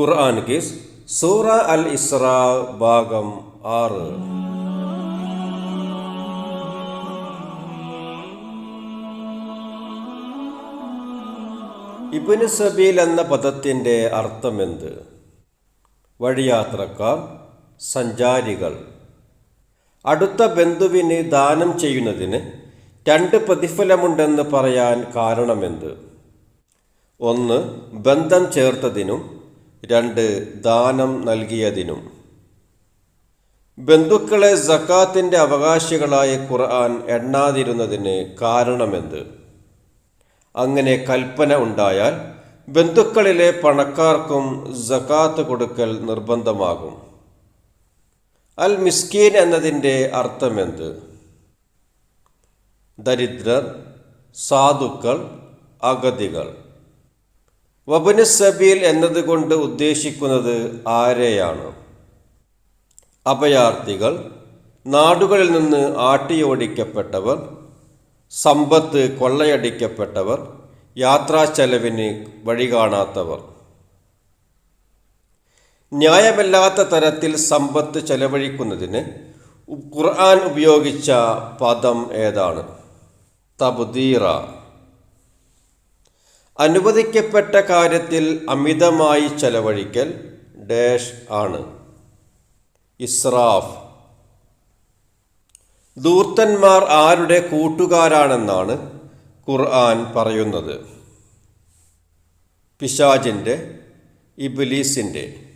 ഖുർആൻ case സൂറ അൽ ഇസ്ര ഭാഗം ആറ്. ഇബിന് സബീൽ എന്ന പദത്തിന്റെ അർത്ഥമെന്ത്? വഴിയാത്രക്കാർ സഞ്ചാരികൾ. അടുത്ത ബന്ധുവിന് ദാനം ചെയ്യുന്നതിന് രണ്ട് പ്രതിഫലമുണ്ടെന്ന് പറയാൻ കാരണമെന്ത്? ഒന്ന് ബന്ധം ചേർത്തതിനും രണ്ട് ദാനം നൽകിയതിനും. ബന്ധുക്കളെ സക്കാത്തിന്റെ അവകാശികളായ ഖുർആൻ എണ്ണാതിരുന്നതിന് കാരണമെന്ത്? അങ്ങനെ കൽപ്പന ഉണ്ടായാൽ ബന്ധുക്കളിലെ പണക്കാർക്കും സക്കാത്ത് കൊടുക്കൽ നിർബന്ധമാകും. അൽ മിസ്കീൻ എന്നതിന്റെ അർത്ഥമെന്ത്? ദരിദ്രർ സാധുക്കൾ അഗതികൾ. വബന് സബീൽ എന്നതുകൊണ്ട് ഉദ്ദേശിക്കുന്നത് ആരെയാണ്? അഭയാർത്ഥികൾ നാടുകളിൽ നിന്ന് ആട്ടിയോടിക്കപ്പെട്ടവർ സമ്പത്ത് കൊള്ളയടിക്കപ്പെട്ടവർ യാത്രാ ചെലവിന് വഴി കാണാത്തവർ ന്യായമല്ലാത്ത തരത്തിൽ സമ്പത്ത് ചെലവഴിക്കുന്നതിന് ഖുർആൻ ഉപയോഗിച്ച പദം ഏതാണ്? തബ്ദീറ. അനുവദിക്കപ്പെട്ട കാര്യത്തിൽ അമിതമായി ചെലവഴിക്കൽ ഡാഷ് ആണ്. ഇസ്രാഫ്. ദൂർത്തന്മാർ ആരുടെ കൂട്ടുകാരാണെന്നാണ് ഖുർആൻ പറയുന്നത്. പിശാജിന്റെ ഇബിലീസിന്റെ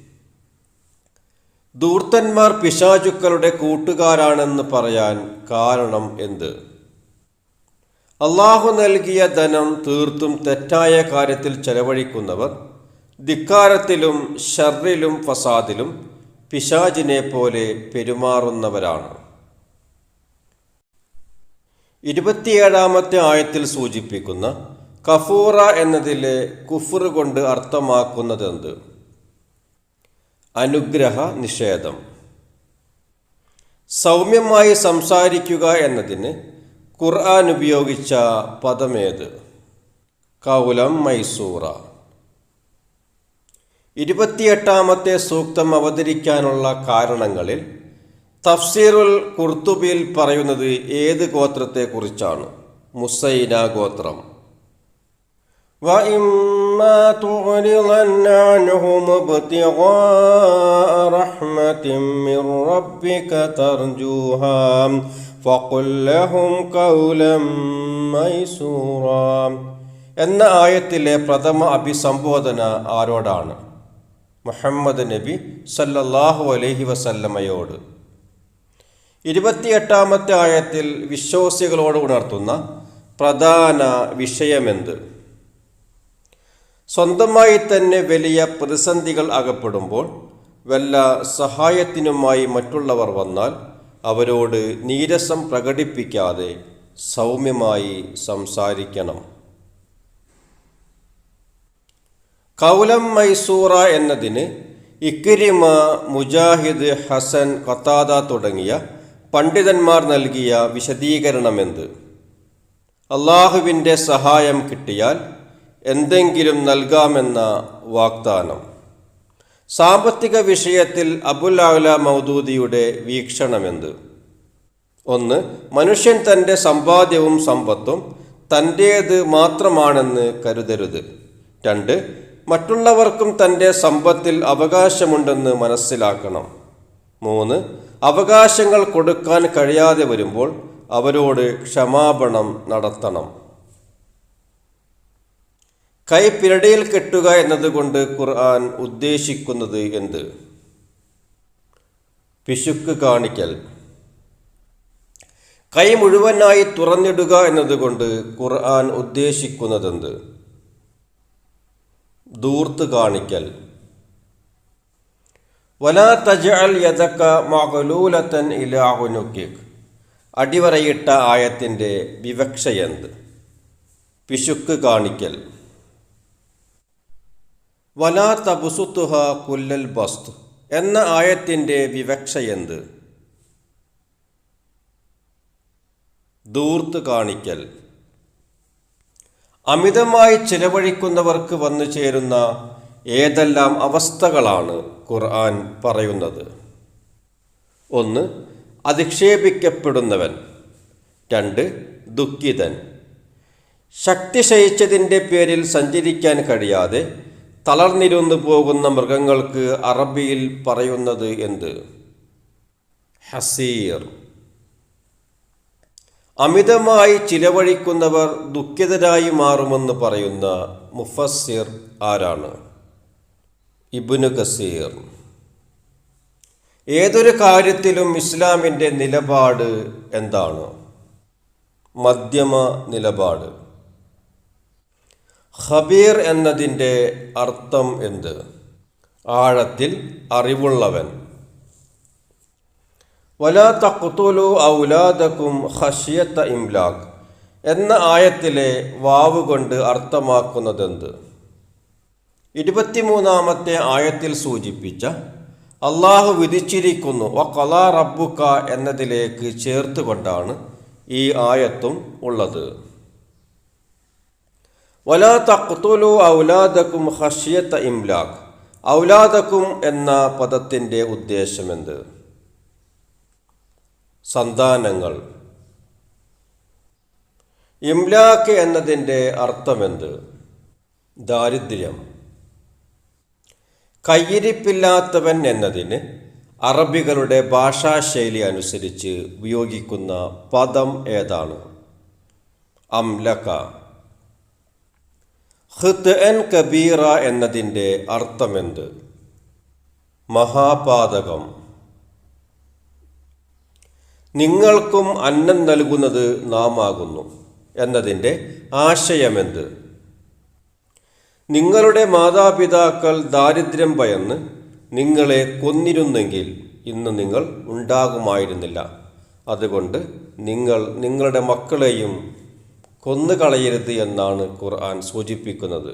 ദൂർത്തന്മാർ പിശാചുക്കളുടെ കൂട്ടുകാരാണെന്ന് പറയാൻ കാരണം എന്ത്? അള്ളാഹു നൽകിയ ധനം തീർത്തും തെറ്റായ കാര്യത്തിൽ ചെലവഴിക്കുന്നവർ ധിക്കാരത്തിലും ഷർറിലും ഫസാദിലും പിശാജിനെ പോലെ പെരുമാറുന്നവരാണ്. ഇരുപത്തിയേഴാമത്തെ ആയത്തിൽ സൂചിപ്പിക്കുന്ന കഫൂറ എന്നതിലെ കുഫർ കൊണ്ട് അർത്ഥമാക്കുന്നതെന്ത്? അനുഗ്രഹ നിഷേധം. സൗമ്യമായി സംസാരിക്കുക എന്നതിന് ഖുർആൻ ഉപയോഗിച്ച പദമേത്? കൗലം മൈസൂറ. ഇരുപത്തിയെട്ടാമത്തെ സൂക്തം അവതരിക്കാനുള്ള കാരണങ്ങളിൽ തഫ്സീറുൽ കുർത്തുബിയിൽ പറയുന്നത് ഏത് ഗോത്രത്തെക്കുറിച്ചാണ്? മുസൈന ഗോത്രം. وإما تعرضن عنهم ابتغاء رحمة من ربك ترجوها فقل لهم قولا ميسورا എന്ന ആയത്തിലെ പ്രഥമ അഭിസംബോധന ആരോടാണ് മുഹമ്മദ് നബി സല്ലല്ലാഹു അലൈഹി വസല്ലമയോട് ഇരുപത്തിയെട്ടാമത്തെ ആയത്തിൽ വിശ്വാസികളോട് ഉണർത്തുന്ന പ്രധാന വിഷയമെന്ത് സ്വന്തമായി തന്നെ വലിയ പ്രതിസന്ധികൾ അകപ്പെടുമ്പോൾ വല്ല സഹായത്തിനുമായി മറ്റുള്ളവർ വന്നാൽ അവരോട് നീരസം പ്രകടിപ്പിക്കാതെ സൗമ്യമായി സംസാരിക്കണം. കൗലം മൈസൂറ എന്നതിന് ഇക്രിമ മുജാഹിദ് ഹസൻ ഖത്താദ തുടങ്ങിയ പണ്ഡിതന്മാർ നൽകിയ വിശദീകരണമെന്ത്? അള്ളാഹുവിന്റെ സഹായം കിട്ടിയാൽ എന്തെങ്കിലും നൽകാമെന്ന വാഗ്ദാനം. സാമ്പത്തിക വിഷയത്തിൽ അബുൽ ആല മൗദൂദിയുടെ വീക്ഷണമെന്ത്? ഒന്ന് മനുഷ്യൻ തന്റെ സമ്പാദ്യവും സമ്പത്തും തന്റേത് മാത്രമാണെന്ന് കരുതരുത്. രണ്ട് മറ്റുള്ളവർക്കും തന്റെ സമ്പത്തിൽ അവകാശമുണ്ടെന്ന് മനസ്സിലാക്കണം. മൂന്ന് അവകാശങ്ങൾ കൊടുക്കാൻ കഴിയാതെ വരുമ്പോൾ അവരോട് ക്ഷമാപണം നടത്തണം. കൈ പിരടിയിൽ കെട്ടുക എന്നതുകൊണ്ട് ഖുർആൻ ഉദ്ദേശിക്കുന്നത് എന്ത്? പിശുക്ക് കാണിക്കൽ. കൈ മുഴുവനായി തുറന്നിടുക എന്നതുകൊണ്ട് ഖുർആൻ ഉദ്ദേശിക്കുന്നതെന്ത്? ദൂർത്ത് കാണിക്കൽ. വലാ തജഅൽ യദക മകലൂലത്തൻ ഇലാ ഉനുക്കിക്. അടിവരയിട്ട ആയത്തിന്റെ വിവക്ഷയെന്ത്? പിശുക്ക് കാണിക്കൽ. വലാ തബുസുത്തുഹ കുല്ലൽ ബസ്തു എന്ന ആയത്തിന്റെ വിവക്ഷയെന്ത് ദൂർത്ത് കാണിക്കൽ. അമിതമായി ചിലവഴിക്കുന്നവർക്ക് വന്നു ചേരുന്ന ഏതെല്ലാം അവസ്ഥകളാണ് ഖുർആൻ പറയുന്നത്? ഒന്ന് അധിക്ഷേപിക്കപ്പെടുന്നവൻ. രണ്ട് ദുഃഖിതൻ. ശക്തി ക്ഷയിച്ചതിന്റെ പേരിൽ സഞ്ചരിക്കാൻ കഴിയാതെ തളർന്നിരുന്നു പോകുന്ന മൃഗങ്ങൾക്ക് അറബിയിൽ പറയുന്നത് എന്ത്? ഹസീർ. അമിതമായി ചിലവഴിക്കുന്നവർ ദുഃഖിതരായി മാറുമെന്ന് പറയുന്ന മുഫസ്സിർ ആരാണ്? ഇബ്നു കസീർ. ഏതൊരു കാര്യത്തിലും ഇസ്ലാമിന്റെ നിലപാട് എന്താണ്? മധ്യമ നിലപാട്. ഖബീർ എന്നതിന്റെ അർത്ഥം എന്ത്? ആഴത്തിൽ അറിവുള്ളവൻ. വലാ തഖ്തുലു ഔലാദക്കും ഹഷിയത്ത ഇംലാഖ് എന്ന ആയത്തിലെ വാവ് കൊണ്ട് അർത്ഥമാക്കുന്നതെന്ത്? ഇരുപത്തിമൂന്നാമത്തെ ആയത്തിൽ സൂചിപ്പിച്ച അള്ളാഹു വിധിച്ചിരിക്കുന്നു വ കലാ റബ്ബുക്ക എന്നതിലേക്ക് ചേർത്തുകൊണ്ടാണ് ഈ ആയത്തും ഉള്ളത്. വലാ തഖ്തുലു ഔലാദക്കും ഖഷിയത്ത ഇംലാഖ്. ഔലാദക്കും എന്ന പദത്തിന്റെ ഉദ്ദേശമെന്ത്? സന്താനങ്ങൾ. ഇംലാഖ് എന്നതിന്റെ അർത്ഥമെന്ത്? ദാരിദ്ര്യം. കയ്യിരിപ്പില്ലാത്തവൻ എന്നതിന് അറബികളുടെ ഭാഷാശൈലി അനുസരിച്ച് ഉപയോഗിക്കുന്ന പദം ഏതാണ്? അംലക ഹിത് എൻ കബീറ എന്നതിന്റെ അർത്ഥമെന്ത്? മഹാപാതകം. നിങ്ങൾക്കും അന്നം നൽകുന്നത് നാം ആകുന്നു എന്നതിന്റെ ആശയമെന്ത്? നിങ്ങളുടെ മാതാപിതാക്കൾ ദാരിദ്ര്യം ഭയന്ന് നിങ്ങളെ കൊന്നിരുന്നെങ്കിൽ ഇന്ന് നിങ്ങൾ ഉണ്ടാകുമായിരുന്നില്ല. അതുകൊണ്ട് നിങ്ങൾ നിങ്ങളുടെ മക്കളെയും കൊന്നുകളയരുത് എന്നാണ് ഖുർആൻ സൂചിപ്പിക്കുന്നത്.